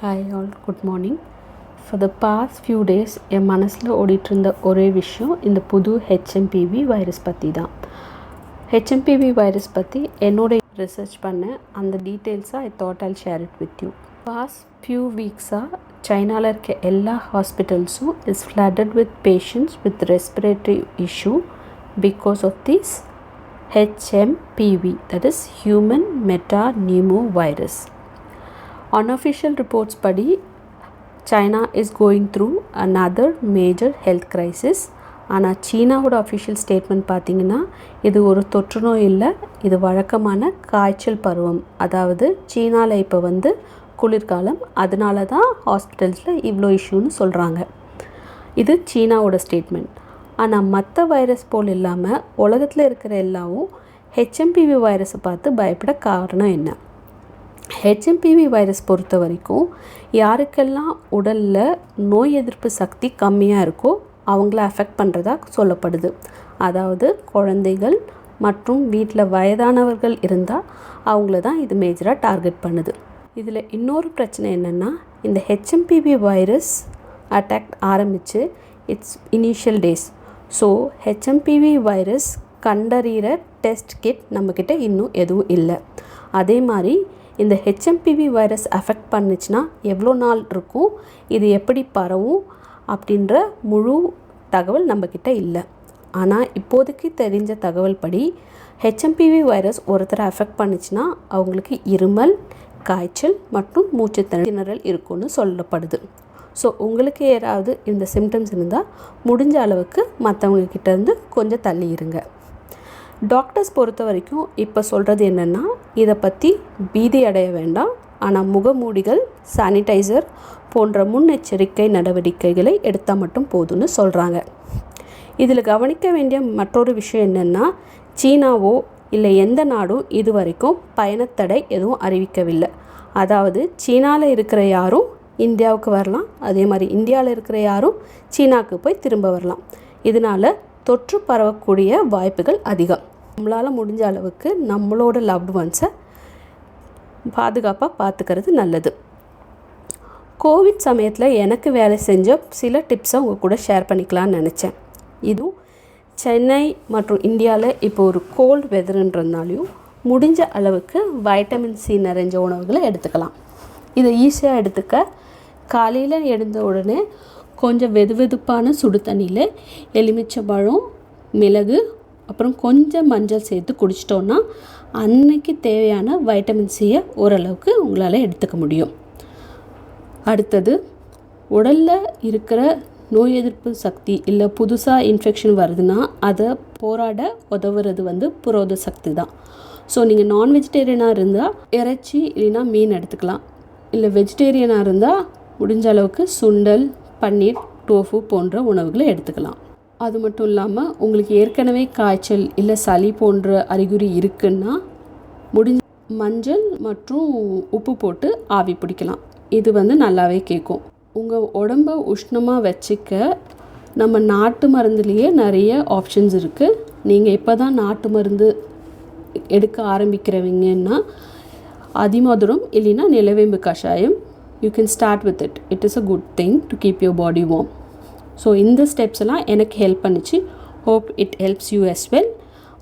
Hi all good morning for the past few days என் மனசில் ஓடிட்டுருந்த ஒரே விஷயம் இந்த புது ஹெச்எம்பிவி வைரஸ் பற்றி தான் ஹெச்எம்பிவி வைரஸ் பற்றி என்னோட ரிசர்ச் பண்ணேன் அந்த டீட்டெயில்ஸாக I thought I'll share it with you past few வீக்ஸாக சைனாவில் இருக்க எல்லா ஹாஸ்பிட்டல்ஸும் is flooded with patients with respiratory issue because of this HMPV that is human metapneumovirus unofficial reports படி China is going through another major health crisis ஆனால் சீனாவோட official statement பார்த்தீங்கன்னா இது ஒரு தொற்று நோய் இல்லை இது வழக்கமான காய்ச்சல் பருவம். அதாவது சீனாவில் இப்போ வந்து குளிர்காலம் அதனால தான் ஹாஸ்பிட்டல்ஸில் இவ்வளோ இஷ்யூன்னு சொல்கிறாங்க இது சீனாவோட ஸ்டேட்மெண்ட் ஆனால் மற்ற வைரஸ் போல் இல்லாமல் உலகத்தில் இருக்கிற எல்லாவும் ஹெச்எம்பிவி வைரஸை பார்த்து பயப்பட காரணம் என்ன? ஹெச்எம்பிவி வைரஸ் பொறுத்த வரைக்கும் யாருக்கெல்லாம் உடலில் நோய் எதிர்ப்பு சக்தி கம்மியாக இருக்கோ அவங்கள அஃபெக்ட் பண்ணுறதா சொல்லப்படுது. அதாவது குழந்தைகள் மற்றும் வீட்டில் வயதானவர்கள் இருந்தால் அவங்கள தான் இது மேஜராக டார்கெட் பண்ணுது. இதில் இன்னொரு பிரச்சனை என்னென்னா இந்த ஹெச்எம்பிவி வைரஸ் அட்டாக் ஆரம்பித்து it's initial days so HMPV virus கண்டறிகிற test kit நம்மக்கிட்ட இன்னும் எதுவும் இல்லை. அதே மாதிரி இந்த ஹெச்எம்பிவி வைரஸ் அஃபெக்ட் பண்ணுச்சுன்னா எவ்வளோ நாள் இருக்கும் இது எப்படி பரவும் அப்படின்ற முழு தகவல் நம்மக்கிட்ட இல்லை. ஆனால் இப்போதைக்கு தெரிஞ்ச தகவல் படி ஹெச்எம்பிவி வைரஸ் ஒருத்தரை அஃபெக்ட் பண்ணுச்சுன்னா அவங்களுக்கு இருமல் காய்ச்சல் மற்றும் மூச்சு திணறல் இருக்கும்னு சொல்லப்படுது. ஸோ உங்களுக்கு யாராவது இந்த சிம்டம்ஸ் இருந்தால் முடிஞ்ச அளவுக்கு மற்றவங்க கிட்டேருந்து கொஞ்சம் தள்ளி இருங்க டாக்டர்ஸ் பொறுத்த வரைக்கும் இப்போ சொல்கிறது என்னென்னா இதை பற்றி பீதி அடைய வேண்டாம். ஆனால் முகமூடிகள் சானிடைசர் போன்ற முன்னெச்சரிக்கை நடவடிக்கைகளை எடுத்தால் மட்டும் போதும்னு சொல்கிறாங்க இதில் கவனிக்க வேண்டிய மற்றொரு விஷயம் என்னென்னா சீனாவோ இல்லை எந்த நாடும் இது வரைக்கும் பயணத்தடை எதுவும் அறிவிக்கவில்லை. அதாவது சீனாவில் இருக்கிற யாரும் இந்தியாவுக்கு வரலாம். அதே மாதிரி இந்தியாவில் இருக்கிற யாரும் சீனாவுக்கு போய் திரும்ப வரலாம். இதனால் தொற்று பரவக்கூடிய வாய்ப்புகள் அதிகம். நம்மளால் முடிஞ்ச அளவுக்கு நம்மளோட லவ்டு ஒன்ஸை பாதுகாப்பாக பார்த்துக்கிறது நல்லது. கோவிட் சமயத்தில் எனக்கு வேலை செஞ்ச சில டிப்ஸை உங்கள் கூட ஷேர் பண்ணிக்கலான்னு நினச்சேன். இதுவும் சென்னை மற்றும் இந்தியாவில் இப்போ ஒரு கோல்டு வெதருன்றதுனாலையும் முடிஞ்ச அளவுக்கு வைட்டமின் சி நிறைஞ்ச உணவுகளை எடுத்துக்கலாம். இதை ஈஸியாக எடுத்துக்க காலையில் எழுந்த உடனே கொஞ்சம் வெது வெதுப்பான சுடு தண்ணியில் எலுமிச்சம்பழம் மிளகு அப்புறம் கொஞ்சம் மஞ்சள் சேர்த்து குடிச்சிட்டோன்னா அன்னைக்கு தேவையான வைட்டமின் சியை ஓரளவுக்கு உங்களால் எடுத்துக்க முடியும். அடுத்தது உடலில் இருக்கிற நோய் எதிர்ப்பு சக்தி இல்லை புதுசாக இன்ஃபெக்ஷன் வருதுன்னா அதை போராட உதவுறது வந்து புரோத சக்தி தான். ஸோ நீங்கள் நான் வெஜிடேரியனாக இருந்தால் இறைச்சி இல்லைன்னா மீன் எடுத்துக்கலாம். இல்லை வெஜிடேரியனாக இருந்தால் முடிஞ்ச அளவுக்கு சுண்டல் பன்னீர் டோஃபு போன்ற உணவுகளை எடுத்துக்கலாம். அது மட்டும் இல்லாமல் உங்களுக்கு ஏற்கனவே காய்ச்சல் இல்லை சளி போன்ற அறிகுறி இருக்குன்னா முடிஞ்ச மஞ்சள் மற்றும் உப்பு போட்டு ஆவி பிடிக்கலாம். இது வந்து நல்லாவே கேட்கும் உங்கள் உடம்ப உஷ்ணமாக வச்சுக்க நம்ம நாட்டு மருந்துலேயே நிறைய ஆப்ஷன்ஸ் இருக்குது நீங்கள் இப்போ தான் நாட்டு மருந்து எடுக்க ஆரம்பிக்கிறவங்கன்னா அதிமதுரம் இல்லைன்னா நிலவேம்பு கஷாயம் you can start with it it is a good thing to keep your body warm so இந்த ஸ்டெப்ஸ் எல்லாம் எனக்கு ஹெல்ப் பண்ணிச்சு. Hope it helps you as well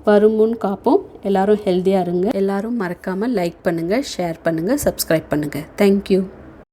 வரும் முன் காப்போம். எல்லோரும் ஹெல்த்தியாக இருங்க. எல்லோரும் மறக்காமல் லைக் பண்ணுங்கள் ஷேர் பண்ணுங்கள் சப்ஸ்கிரைப் பண்ணுங்கள் தேங்க்யூ